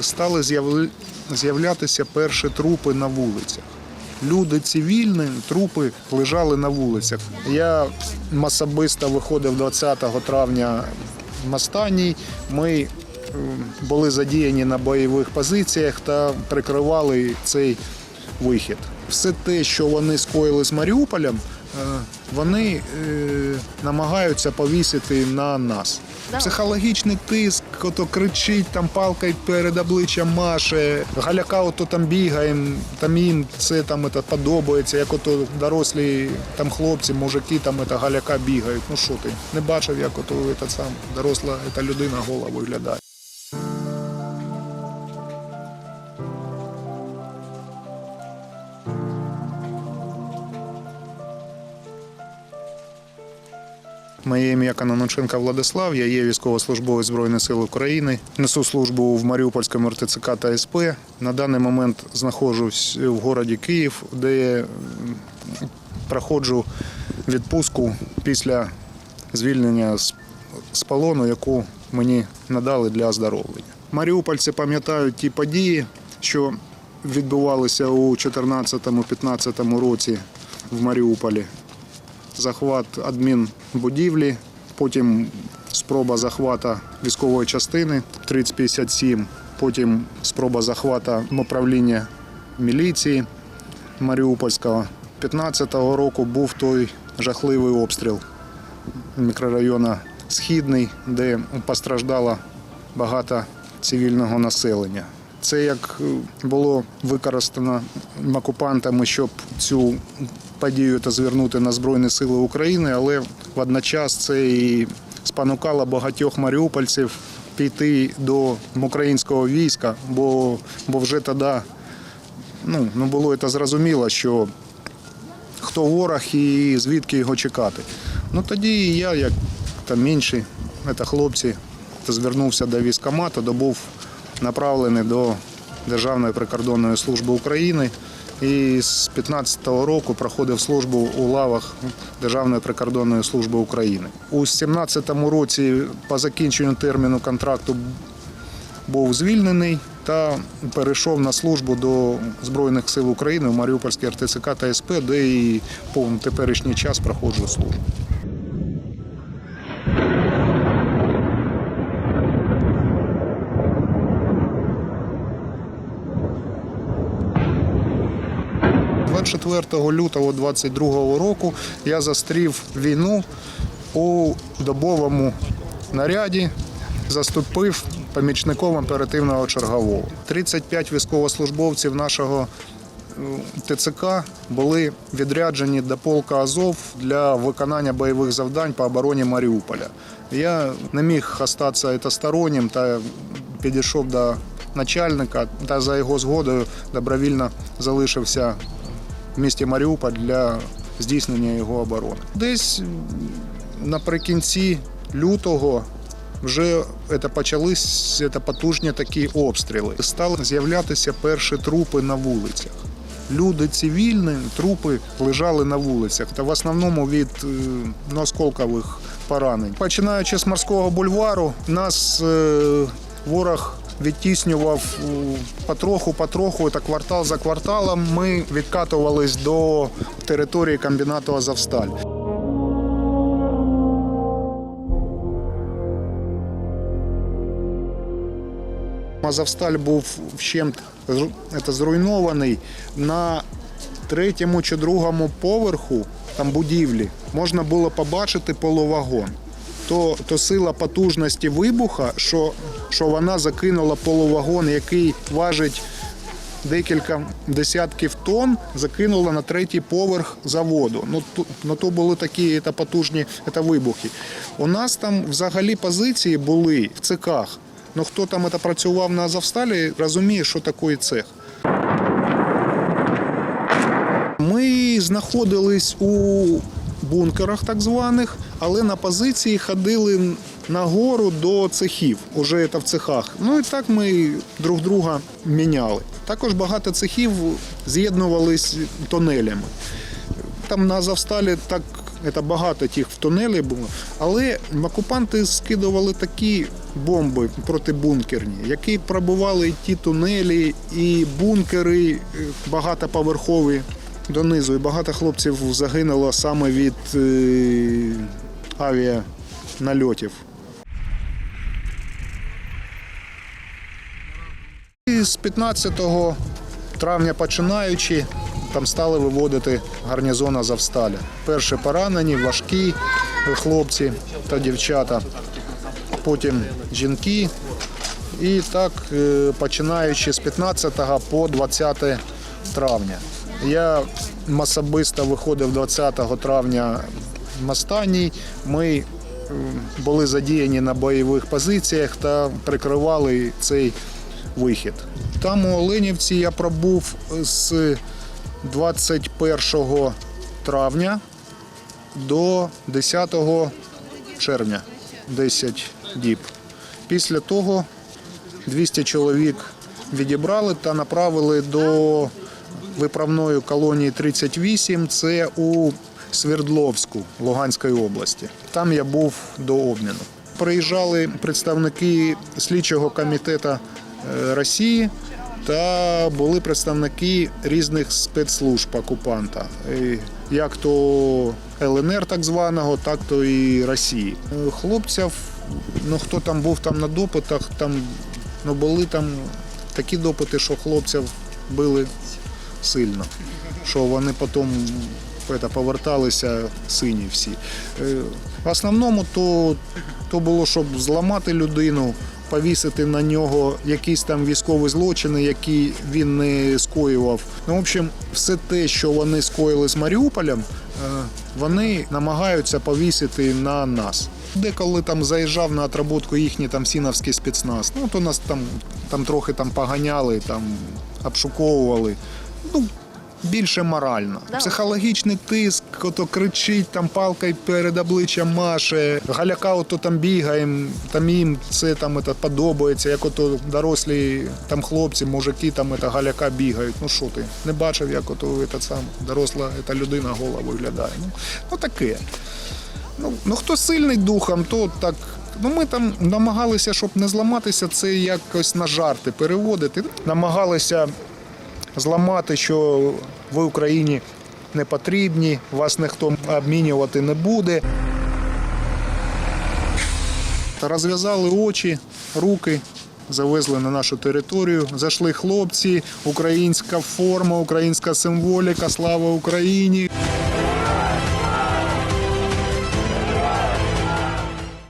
Стали з'являтися перші трупи на вулицях. Люди цивільні, трупи лежали на вулицях. Я особисто виходив 20 травня в Мастаній. Ми е, були задіяні на бойових позиціях та прикривали цей вихід. Все те, що вони скоїли з Маріуполем, е, вони е, намагаються повісити на нас. Психологічний тиск, ото кричить, там палкою перед обличчям маше, галяка ото там бігаємо, там їм це там это, подобається, як ото дорослі там хлопці, мужики там это, галяка бігають. Ну що ти, не бачив, як ото этот сам доросла ета людина гола виглядає. Моє ім'я Каноноченко Владислав, я є військовослужбовець Збройних сил України. Несу службу в Маріупольському РТЦК та СП. На даний момент знаходжусь в городі Київ, де проходжу відпустку після звільнення з полону, яку мені надали для оздоровлення. Маріупольці пам'ятають ті події, що відбувалися у 2014-2015 році в Маріуполі захват адмінбудівлі, потім спроба захвата військової частини 3057, потім спроба захвата управління міліції Маріупольського. 15-го року був той жахливий обстріл мікрорайону Східний, де постраждало багато цивільного населення. Це як е, було використано окупантами, щоб цю подію та звернути на Збройні Сили України, але водночас це і спонукало багатьох маріупольців піти до українського війська, бо, бо вже тоді ну, ну було це зрозуміло, що хто ворог і звідки його чекати. Ну тоді і я, як там інші, це хлопці, то звернувся до військкомату, то був направлений до Державної прикордонної служби України. І з 15-го року проходив службу у лавах Державної прикордонної служби України. У 17-му році по закінченню терміну контракту був звільнений та перейшов на службу до Збройних сил України в Маріупольській РТЦК та СП, де і по теперішній час проходжу службу. – 24 лютого 22 року я застрів війну у добовому наряді, заступив помічником оперативного чергового. 35 військовослужбовців нашого ТЦК були відряджені до полка Азов для виконання бойових завдань по обороні Маріуполя. Я не міг остатися стороннім та підійшов до начальника та за його згодою добровільно залишився місті Маріуполь для здійснення його оборони. Десь наприкінці лютого вже це почались це потужні такі обстріли. Стали з'являтися перші трупи на вулицях. Люди цивільні, трупи лежали на вулицях, та в основному від е, ну, осколкових поранень. Починаючи з морського бульвару, нас е, ворог відтіснював е, потроху, потроху, та квартал за кварталом. Ми відкатувались до території комбінату Азовсталь. Азовсталь був вщент зруйнований на третьому чи другому поверху там будівлі можна було побачити полувагон. То, то сила потужності вибуха, що, що вона закинула полувагон, який важить декілька десятків тонн, закинула на третій поверх заводу. Ну, то, ну, то були такі та, потужні та, вибухи. У нас там взагалі позиції були в цехах. Ну хто там це працював на Азовсталі, розуміє, що таке цех. Ми знаходились у бункерах так званих, але на позиції ходили нагору до цехів, уже це в цехах. Ну і так ми друг друга міняли. Також багато цехів з'єднувались тонелями. Там на Азовсталі так Це багато тих в тунелі було. Але окупанти скидували такі бомби протибункерні, які пробували ті тунелі, і бункери е, багатоповерхові донизу. І багато хлопців загинуло саме від е, авіанальотів. З 15 травня починаючи, там стали виводити гарнізон Азовсталі. Перші поранені, важкі хлопці та дівчата, потім жінки. І так, е, починаючи з 15 по 20 травня. Я особисто виходив 20 травня в останній. Ми були задіяні на бойових позиціях та прикривали цей вихід. Там у Оленівці я пробув з 21 травня до 10 червня, 10 діб. Після того 200 чоловік відібрали та направили до виправної колонії 38. Це у Свердловську Луганської області. Там я був до обміну. Приїжджали представники слідчого комітету Росії та були представники різних спецслужб окупанта, Е, як то ЛНР так званого, так то і Росії. Е, Хлопців, ну хто там був там на допитах, там ну були там такі допити, що хлопців били сильно, що вони потім поверталися сині всі. Е, В основному то, то було, щоб зламати людину, повісити на нього якісь там військові злочини, які він не скоював. Ну, в общем, все те, що вони скоїли з Маріуполем, е, вони намагаються повісити на нас. Деколи там заїжджав на отработку їхній там сіновський спецназ. Ну, то нас там, там трохи там поганяли, там обшуковували. Ну, більше морально. Психологічний тиск, ото кричить, там палкою перед обличчям маше, галяка ото там бігаємо, там їм це там это, подобається, як ото дорослі там хлопці, мужики там это, галяка бігають. Ну що ти, не бачив, як ото этот сам доросла ета людина гола виглядає. Ну, ну таке. Ну, ну хто сильний духом, то так. Ну, ми там намагалися, щоб не зламатися, це якось на жарти переводити. Намагалися зламати, що ви Україні не потрібні, вас ніхто обмінювати не буде. Розв'язали очі, руки, завезли на нашу територію. Зайшли хлопці, українська форма, українська символіка, слава Україні.